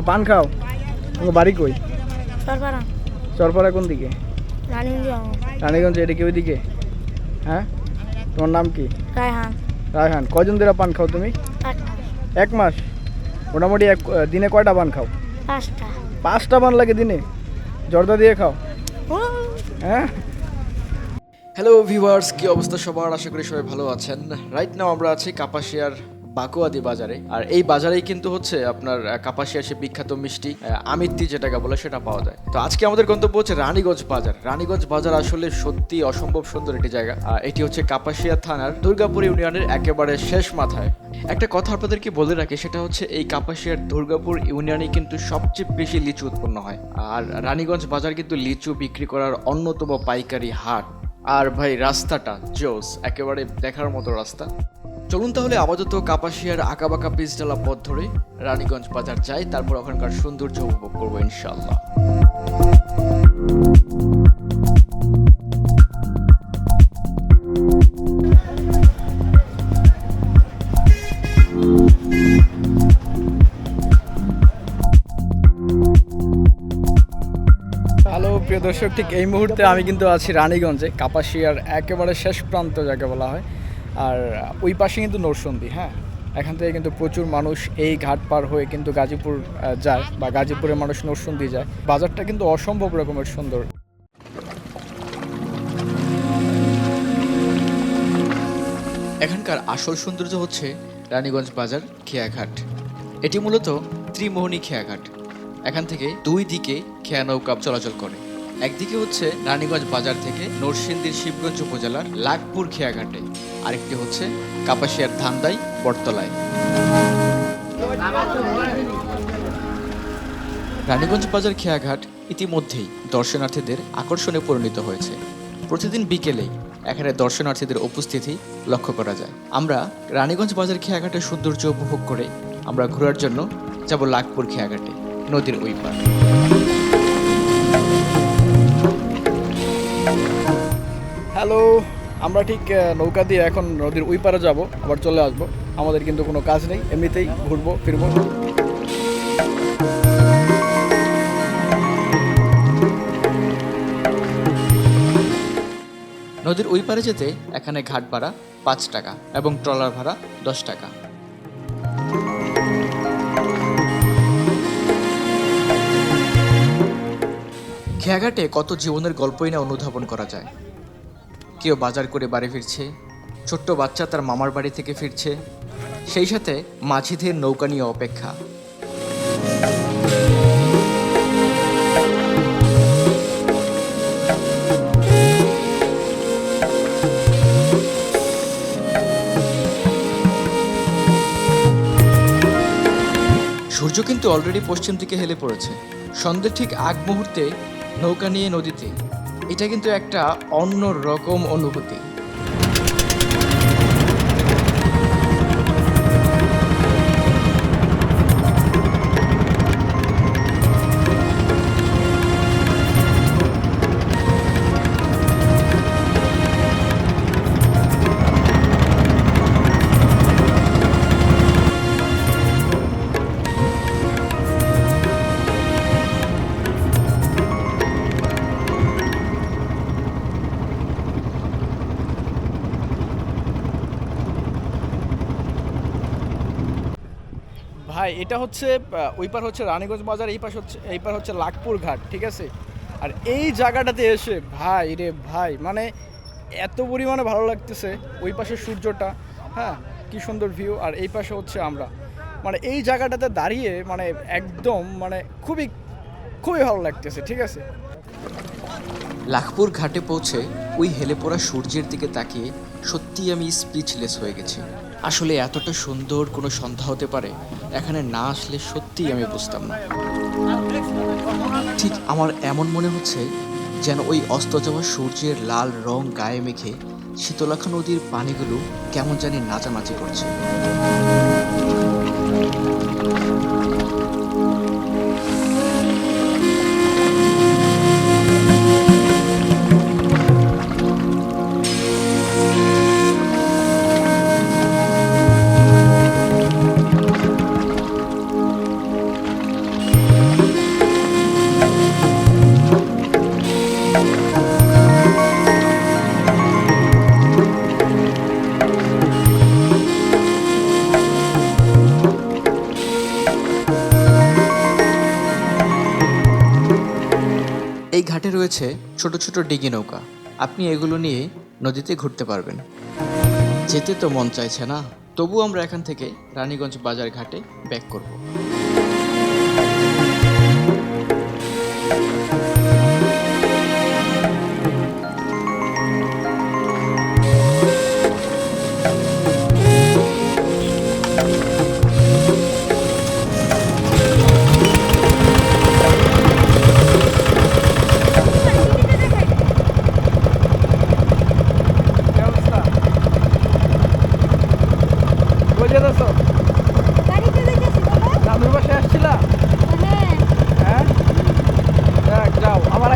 পান খাও। তোমার বাড়ি কই? সরপাড়া। চরপাড়া কোন দিকে? রানীগঞ্জ। রানীগঞ্জ এদিকে ওইদিকে? হ্যাঁ? তোমার নাম কি? রায়হান। রায়হান। কজন ধরে পান খাও তুমি? এক মাস? মোটামুটি এক দিনে কয়টা পান খাও? পাঁচটা। পাঁচটা পান লাগে দিনে? জর্দা দিয়ে খাও? হ্যাঁ? হ্যালো ভিউয়ার্স কি অবস্থা সবার? আশা করি সবাই ভালো আছেন। রাইট নাও আমরা আছি কাপাসিয়ার বাকুয়াদি বাজারে। আর এই বাজারেই কিন্তু হচ্ছে আপনার কাপাসিয়া সে বিখ্যাত মিষ্টি আমিত্তি যেটাকে বলে সেটা পাওয়া যায়। তো আজকে আমাদের গন্তব্য হচ্ছে রানীগঞ্জ বাজার। রানীগঞ্জ বাজার আসলে সত্যি অসম্ভব সুন্দর একটি জায়গা। এটি হচ্ছে কাপাসিয়া থানার দুর্গাপুর ইউনিয়নের একেবারে শেষ মাথায়। একটা কথা আপনাদেরকে বলে রাখি, সেটা হচ্ছে এই কাপাসিয়ার দুর্গাপুর ইউনিয়নে কিন্তু সবচেয়ে বেশি লিচু উৎপন্ন হয়। আর রানীগঞ্জ বাজার কিন্তু লিচু বিক্রি করার অন্যতম পাইকারি হাট। আর ভাই, রাস্তাটা জোস, একেবারে দেখার মতো রাস্তা। চলুন তাহলে আপাতত কাপাসিয়ার আঁকাবাঁকা পিচডালা পথ ধরে রানীগঞ্জ বাজার যাই, তারপর ওখানকার সৌন্দর্য উপভোগ করব ইনশাল্লাহ প্রিয় দর্শক, ঠিক এই মুহূর্তে আমি কিন্তু আছি রানীগঞ্জে, কাপাসিয়ার একেবারে শেষ প্রান্ত যাকে বলা হয়। আর ওই পাশে কিন্তু নরসন্দী হ্যাঁ? এখান থেকে কিন্তু প্রচুর মানুষ এই ঘাট পার হয়ে কিন্তু গাজীপুর যায় বা গাজীপুরের মানুষ নরসন্দী যায়। বাজারটা কিন্তু অসম্ভব রকমের সুন্দর। এখানকার আসল সৌন্দর্য হচ্ছে রানীগঞ্জ বাজার খেয়াঘাট। এটি মূলত ত্রিমোহনী খেয়াঘাট। এখান থেকে দুই দিকে খেয়া নৌকা চলাচল করে। একদিকে হচ্ছে রানীগঞ্জ বাজার থেকে নরসিংদীর শিবগঞ্জ উপজেলার লাগপুর খেয়াঘাটে। আরেকটি হচ্ছে কাপাসিয়ার ধান্দাই বটতলায়। রানীগঞ্জ বাজার খেয়াঘাট ইতিমধ্যেই দর্শনার্থীদের আকর্ষণে পরিণত হয়েছে। প্রতিদিন বিকেলেই এখানে দর্শনার্থীদের উপস্থিতি লক্ষ্য করা যায়। আমরা রানীগঞ্জ বাজার খেয়াঘাটের সৌন্দর্য উপভোগ করে আমরা ঘোরার জন্য যাব লাগপুর খেয়াঘাটে, নদীর ওই পার হ্যালো, আমরা ঠিক নৌকা দিয়ে এখন নদীর ওই পারে যাব, আবার চলে আসব। আমাদের কিন্তু কোনো কাজ নেই, এমনিতেই ঘুরবো, ফিরবো। নদীর ওই পারে যেতে এখানে ঘাট ভাড়া পাঁচ টাকা এবং ট্রলার ভাড়া দশ টাকা। খেয়াঘাটে কত জীবনের গল্পই না অনুধাবন করা যায়। কেউ বাজার করে বাড়ি ফিরছে। ছোট্ট বাচ্চা তার মামার বাড়ি থেকে ফিরছে। সেই সাথে মাঝিদের নৌকা নিয়ে অপেক্ষা। সূর্য কিন্তু অলরেডি পশ্চিম দিকে হেলে পড়েছে। সন্ধ্যের ঠিক আগ মুহূর্তে নৌকা নিয়ে নদীতে এটা কিন্তু একটা অন্য রকম অনুভূতি। ভাই, এটা হচ্ছে ওই পার হচ্ছে রানীগঞ্জ বাজার, এই পাশ হচ্ছে, এই পার হচ্ছে লাখপুর ঘাট, ঠিক আছে? আর এই জায়গাটাতে এসে, ভাই রে ভাই মানে এত পরিমাণে ভালো লাগতেছে ওই পাশে সূর্যটা হ্যাঁ? কি সুন্দর ভিউ আর এই পাশে হচ্ছে আমরা। মানে এই জায়গাটাতে দাঁড়িয়ে মানে একদম মানে খুবই খুবই ভালো লাগতেছে, ঠিক আছে? লাখপুর ঘাটে পৌঁছে ওই হেলে পড়া সূর্যের দিকে তাকিয়ে সত্যিই আমি স্পিচলেস হয়ে গেছি। আসলে এতটা সুন্দর কোনো সন্ধ্যা হতে পারে? এখানে না আসলে সত্যিই আমি বুঝতাম না। ঠিক আমার এমন মনে হচ্ছে যেন ওই অস্ত যাওয়া সূর্যের লাল রং গায়ে মেখে শীতলাখা নদীর পানিগুলো কেমন জানি নাচানাচি করছে। রয়েছে ছোট ছোট ডিগি নৌকা। আপনি এগুলো নিয়ে নদীতে ঘুরতে পারবেন। যেতে তো মন চাইছে না। তবু আমরা এখান থেকে রানীগঞ্জ বাজার ঘাটে ব্যাক করব।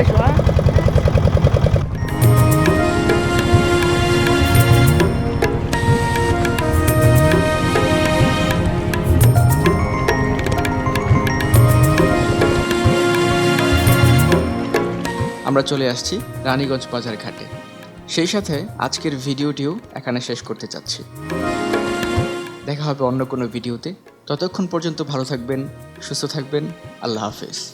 হ্যাঁ? আমরা চলে আসছি রানীগঞ্জ বাজার ঘাটে। সেই সাথে আজকের ভিডিওটিও এখানে শেষ করতে চাচ্ছি। দেখা হবে অন্য কোনো ভিডিওতে। ততক্ষণ পর্যন্ত ভালো থাকবেন, সুস্থ থাকবেন। আল্লাহ হাফেজ।